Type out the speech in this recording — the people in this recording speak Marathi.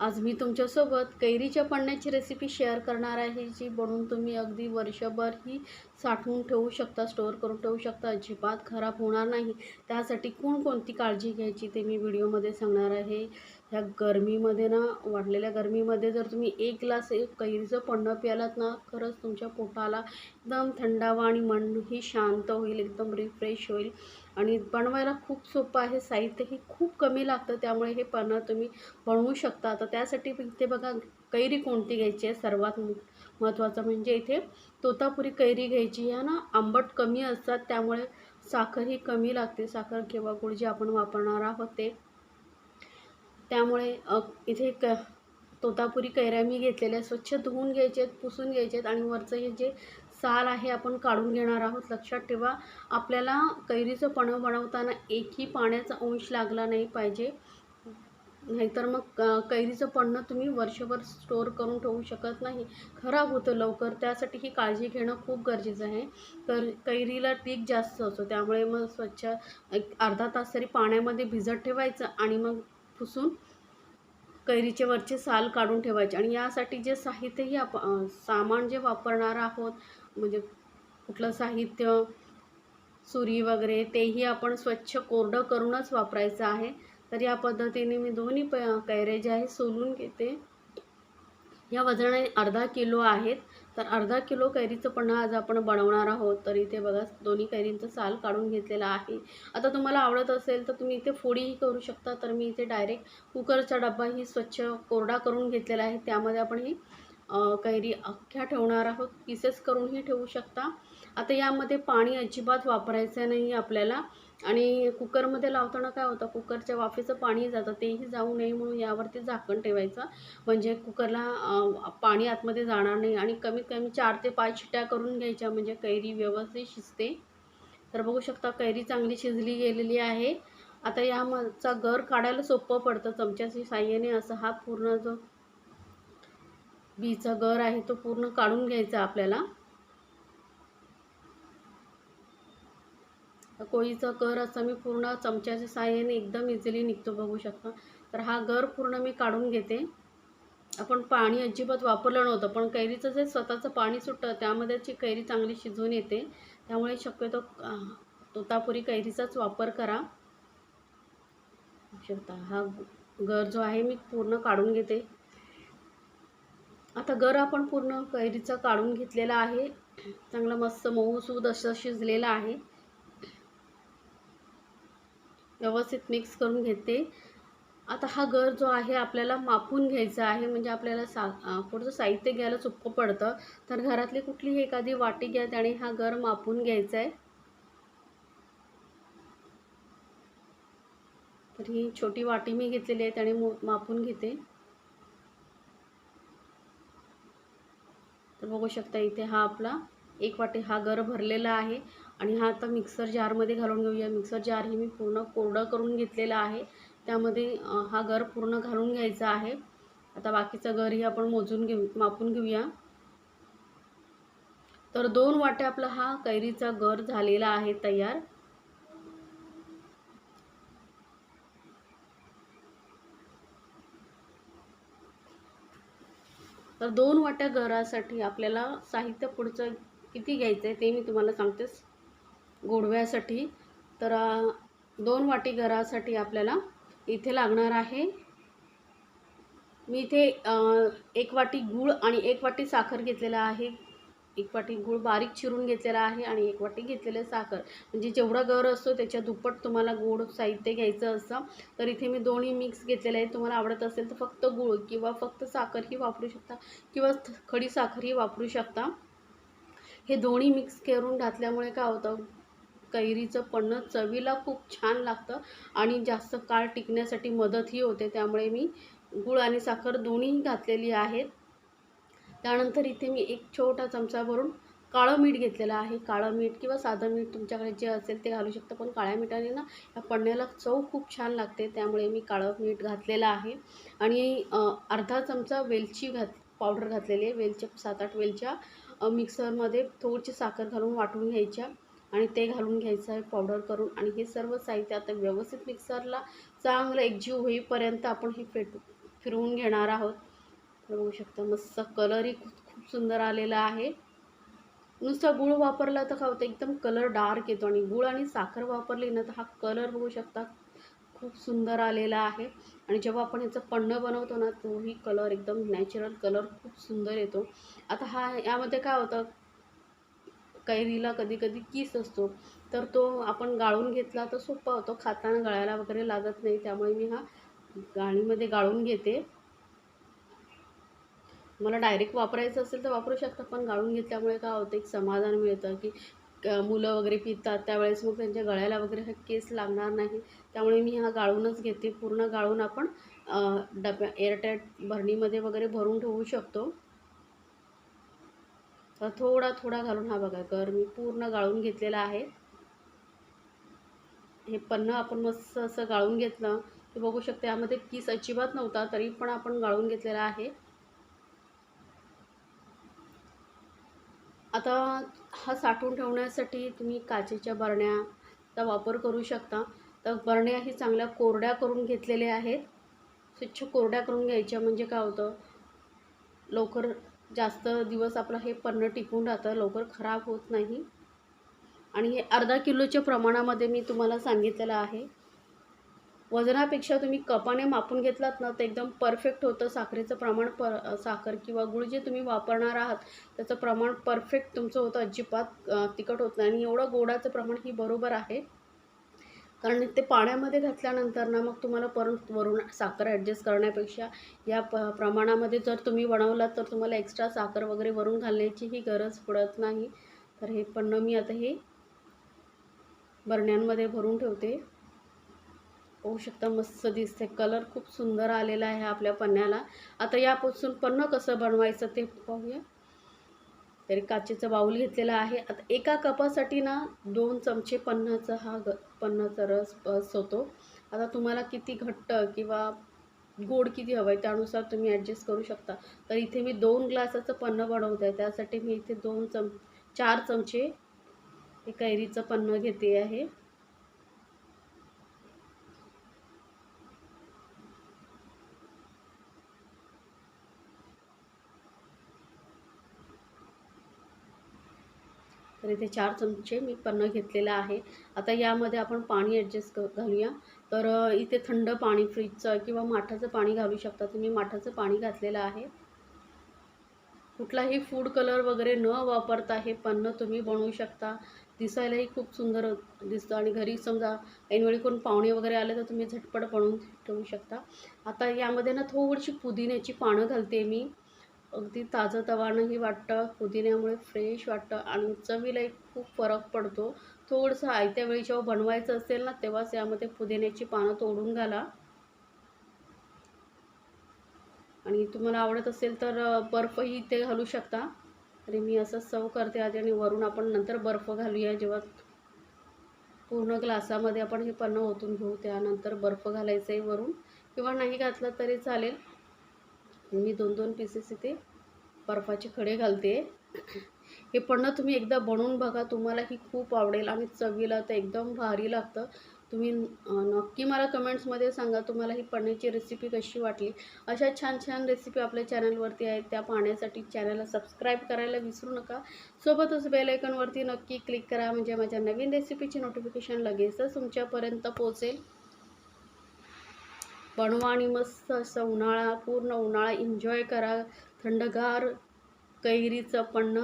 आज मी तुमच्यासोबत कैरीच्या पन्न्याची रेसिपी शेअर करणार आहे जी बनवून तुम्ही अगदी वर्षभर ही साठवून ठेवू शकता स्टोअर करून ठेवू शकता. अजिबात खराब होणार नाही. त्यासाठी कोणकोणती काळजी घ्यायची ते मी व्हिडिओमध्ये सांगणार आहे. ह्या गरमीमध्ये ना वाढलेल्या गरमीमध्ये जर तुम्ही एक ग्लास एक कैरीचं पन्नं प्यालात ना खरंच तुमच्या पोटाला एकदम थंडावा आणि मनही शांत होईल एकदम रिफ्रेश होईल. आणि बनवायला खूप सोपं आहे साहित्यही खूप कमी लागतं त्यामुळे हे पन्नं तुम्ही बनवू शकता. तर त्यासाठी इथे बघा कैरी कोणती घ्यायची आहे? सर्वात महत्त्वाचं म्हणजे इथे तोतापुरी कैरी घ्यायची. आहे ना आंबट कमी असतात त्यामुळे साखरही कमी लागते. साखर किंवा गुळ जे आपण वापरणार आहोत ते. त्यामुळे इथे क तोतापुरी कैऱ्या मी घेतलेल्या स्वच्छ धुवून घ्यायचे आहेत पुसून घ्यायचे आहेत आणि वरचं हे जे साल आहे आपण काढून घेणार आहोत लक्षात ठेवा. आपल्याला कैरीचं पणं बनवताना एकही पाण्याचा अंश लागला नाही पाहिजे. नाहीतर मग कैरीचं पन्नं तुम्ही वर्षभर स्टोअर करून ठेवू शकत नाही. खराब होतं लवकर त्यासाठी ही काळजी घेणं खूप गरजेचं आहे. तर कैरीला टीक जास्त असतो त्यामुळे मग स्वच्छ एक अर्धा तास तरी पाण्यामध्ये भिजत ठेवायचं आणि मग पुसून कैरीचे वरचे साल काढून ठेवायचे. आणि यासाठी जे साहित्यही आप सामान जे वापरणार आहोत म्हणजे कुठलं साहित्य सुरी वगैरे तेही आपण स्वच्छ कोरडं करूनच वापरायचं आहे. तर या पद्धतीने मी दोन्ही प कैरे जे आहे सोलून घेते. ह्या वजनाने अर्धा किलो आहेत. तर अर्धा किलो कैरीचं पन्हा आज आपण बनवणार आहोत. तर इथे बघा दोन्ही कैरींचं साल काढून घेतलेलं आहे. आता तुम्हाला आवडत असेल तर तुम्ही इथे फोडीही करू शकता. तर मी इथे डायरेक्ट कुकरचा डब्बाही स्वच्छ कोरडा करून घेतलेला आहे. त्यामध्ये आपण ही कैरी अख्ख्या ठेवणार आहोत. पीसेस करूनही ठेवू शकता. आता यामध्ये पाणी अजिबात वापरायचं नाही आपल्याला. आणि कुकरमध्ये लावताना काय होतं कुकरच्या वाफेचं पाणी जातं तेही जाऊ नये म्हणून यावरती झाकण ठेवायचं. म्हणजे कुकरला पाणी आतमध्ये जाणार नाही आणि कमीत कमी चार ते पाच शिट्या करून घ्यायच्या म्हणजे कैरी व्यवस्थित शिजते. तर बघू शकता कैरी चांगली शिजली गेलेली आहे. आता याचा गर काढायला सोपं पडतं चमच्याच्या साह्याने असं हा पूर्ण जो बीचा गर आहे तो पूर्ण काढून घ्यायचा आपल्याला. कोळीचा गर असा मी पूर्ण चमच्याच्या साह्याने एकदम इझिली निघतो बघू शकता. तर हा गर पूर्ण मी काढून घेते. आपण पाणी अजिबात वापरलं नव्हतं पण कैरीचं जे स्वतःचं पाणी सुटतं त्यामध्येची कैरी चांगली शिजून येते. त्यामुळे शक्यतो तोतापुरी कैरीचाच वापर करा. शकता हा गर जो आहे मी पूर्ण काढून घेते. आता गर आपण पूर्ण कैरीचा काढून घेतलेला आहे. चांगला मस्त मऊसूद असं शिजलेला आहे. व्यवस्थित मिक्स करून घेते. आता हा गर जो आहे आपल्याला मापून घ्यायचा आहे. म्हणजे आपल्याला सा पुढचं साहित्य घ्यायला सोपं पडतं. तर घरातली कुठलीही एखादी वाटी घ्या त्याने हा गर मापून घ्यायचा आहे. तर ही छोटी वाटी मी घेतलेली आहे त्याने मापून घेते. तर बघू शकता इथे हा आपला एक वाटी हा गर भरलेला आहे. आणि हा आता मिक्सर जारमध्ये घालून घेऊया. मिक्सर जार हे मी पूर्ण कोरडं करून घेतलेला आहे. त्यामध्ये हा गर पूर्ण घालून घ्यायचा आहे. आता बाकीचं घरही आपण मोजून घेऊ मापून घेऊया. तर दोन वाट्या आपला हा कैरीचा गर झालेला आहे तयार. तर दोन वाट्या घरासाठी आपल्याला साहित्य पुढचं किती घ्यायचं आहे ते मी तुम्हाला सांगतेच. गोडव्यासाठी तर दोन वाटी गरासाठी आपल्याला इथे लागणार आहे. मी इथे एक वाटी गूळ आणि एक वाटी साखर घेतलेला आहे. एक वाटी गूळ बारीक चिरून घेतलेला आहे आणि एक वाटी घेतलेलं साखर. म्हणजे जेवढा गर असतो त्याच्या दुप्पट तुम्हाला गोड साहित्य घ्यायचं असतं तर इथे मी दोन्ही मिक्स घेतलेले आहे तुम्हाला आवडत असेल तर फक्त गूळ किंवा फक्त साखरही वापरू शकता किंवा थ- खडी साखरही वापरू शकता. हे दोन्ही मिक्स करून घातल्यामुळे काय होतं कैरीचं पन्नं चवीला खूप छान लागतं आणि जास्त काळ टिकण्यासाठी मदतही होते. त्यामुळे मी गूळ आणि साखर दोन्हीही घातलेली आहेत. त्यानंतर इथे मी एक छोटा चमचा भरून काळं मीठ घेतलेलं आहे. काळं मीठ किंवा साधं मीठ तुमच्याकडे जे असेल ते घालू शकतं पण काळ्या मिठाने ना या पण्याला चव खूप छान लागते. त्यामुळे मी काळं मीठ घातलेलं आहे. आणि अर्धा चमचा वेलची घात पावडर घातलेली आहे. वेलच्या सात आठ वेलच्या मिक्सरमध्ये थोडीशी साखर घालून वाटून घ्यायच्या. आणि ते घालून घ्यायचं आहे पावडर करून. आणि हे सर्व साहित्य आता व्यवस्थित मिक्सरला चांगलं एकजीव होईपर्यंत आपण हे फेटू फिरवून घेणार आहोत. तर बघू शकता मस्त कलरही खूप खूप सुंदर आलेला आहे. नुसता गुळ वापरला तर काय होतं एकदम कलर डार्क येतो. आणि गुळ आणि साखर वापरली ना तर हा कलर बघू शकता खूप सुंदर आलेला आहे. आणि जेव्हा आपण ह्याचं पन्नं बनवतो ना तोही कलर एकदम नॅचरल कलर खूप सुंदर येतो. आता हा यामध्ये काय होतं कैरीला कधी कधी किस असतो. तर तो आपण गाळून घेतला तर सोपा होतो. खाताना गळायला वगैरे लागत नाही. त्यामुळे मी हा गाणीमध्ये गाळून घेते. मला डायरेक्ट वापरायचं असेल तर वापरू शकता. पण गाळून घेतल्यामुळे काय होतं एक समाधान मिळतं की मुलं वगैरे पितात. त्यावेळेस मग त्यांच्या गळ्याला वगैरे हा केस लागणार नाही. त्यामुळे मी हा गाळूनच घेते. पूर्ण गाळून आपण डब्या एअरटाईट भरणीमध्ये वगैरे भरून ठेवू शकतो. थोडा थोडा घालून हा बघा कर मी पूर्ण गाळून घेतलेला आहे. हे पन्नं आपण मस्त असं गाळून घेतलं. की बघू शकते यामध्ये किस अजिबात नव्हता तरी पण आपण गाळून घेतलेला आहे. आता हा साठवून ठेवण्यासाठी तुम्ही काचेच्या बरण्याचा वापर करू शकता. तर बरण्या ही चांगल्या कोरड्या करून घेतलेल्या आहेत. स्वच्छ कोरड्या करून घ्यायच्या म्हणजे काय होतं? लवकर जास्त दिवस आपलं हे पन्नं टिकून राहतं लवकर खराब होत नाही. आणि हे अर्धा किलोच्या प्रमाणामध्ये मी तुम्हाला सांगितलेलं आहे. वजनापेक्षा तुम्ही कपाने मापून घेतलात ना तर एकदम परफेक्ट होतं. साखरेचं प्रमाण पर साखर किंवा गुळ जे तुम्ही वापरणार आहात त्याचं प्रमाण परफेक्ट तुमचं होतं. अजिबात तिखट होत नाही. आणि एवढं गोडाचं प्रमाण ही बरोबर आहे. कारण ते पाण्यामध्ये घातल्यानंतर ना मग तुम्हाला परत वरून साखर ॲडजस्ट करण्यापेक्षा या प प्रमाणामध्ये जर तुम्ही बनवलात तर तुम्हाला एक्स्ट्रा साखर वगैरे वरून घालण्याचीही गरज पडत नाही. तर हे पण मी आता हे बरण्यांमध्ये भरून ठेवते. होऊ शकता मस्त दिसते कलर खूप सुंदर आलेला आहे आपल्या पन्न्याला आता यापासून पन्नं कसं बनवायचं ते पाहूया. तरी काचेचं बाऊल घेतलेला आहे. आता एका कपासाठी ना दोन चमचे पन्नाचा हा ग पन्नाचा रस बस होतो. आता तुम्हाला किती घट्ट किंवा गोड किती हवं आहे त्यानुसार तुम्ही ॲडजस्ट करू शकता. तर इथे मी दोन ग्लासाचं पन्नं बनवत. आहे त्यासाठी मी इथे दोन चम चार चमचे हे कैरीचं पन्नं घेते आहे. तर इथे चार चमचे मी पन्नं घेतलेलं आहे. आता यामध्ये आपण पाणी ॲडजस्ट क घालूया. तर इथे थंड पाणी फ्रीजचं किंवा माठाचं पाणी घालू शकता. तुम्ही माठाचं पाणी घातलेलं आहे. कुठलाही फूड कलर वगैरे न वापरता हे पन्नं तुम्ही बनवू शकता. दिसायलाही खूप सुंदर दिसतं आणि घरी समजा ऐनवेळी कोण पाहुणे वगैरे आले तर तुम्ही झटपट बनवून ठेवू शकता. आता यामध्ये ना थोडीशी पुदिन्याची पानं घालते मी. अगदी ताजं तवानंही वाटतं पुदिन्यामुळे फ्रेश वाटतं आणि चवीलाही खूप फरक पडतो. थोडंसं आयत्या वेळी जेव्हा बनवायचं असेल ना तेव्हाच यामध्ये पुदिन्याची पानं तोडून घाला. आणि तुम्हाला आवडत असेल तर बर्फही इथे घालू शकता. तरी मी असं सव करते आधी आणि वरून आपण नंतर बर्फ घालूया. जेव्हा पूर्ण ग्लासामध्ये आपण हे पन्नं ओतून घेऊ त्यानंतर बर्फ घालायचं आहे वरून. किंवा नाही घातलं तरी चालेल. मी दोन दोन पीसेस इथे बर्फाचे खडे घालते. हे पन्नं तुम्ही एकदा बनवून बघा तुम्हाला ही खूप आवडेल आणि चवीला तर एकदम भारी लागतं. तुम्ही नक्की मला कमेंट्समध्ये सांगा तुम्हाला ही पन्नीची रेसिपी कशी वाटली. अशा छान छान रेसिपी आपल्या चॅनलवरती आहेत त्या पाहण्यासाठी चॅनलला सबस्क्राईब करायला विसरू नका. सोबतच बेलायकॉनवरती नक्की क्लिक करा म्हणजे माझ्या नवीन रेसिपीची नोटिफिकेशन लगेचच तुमच्यापर्यंत पोहोचेल. बनवा आणि मस्त असं उन्हाळा पूर्ण उन्हाळा एन्जॉय करा. थंडगार कैरीचं पण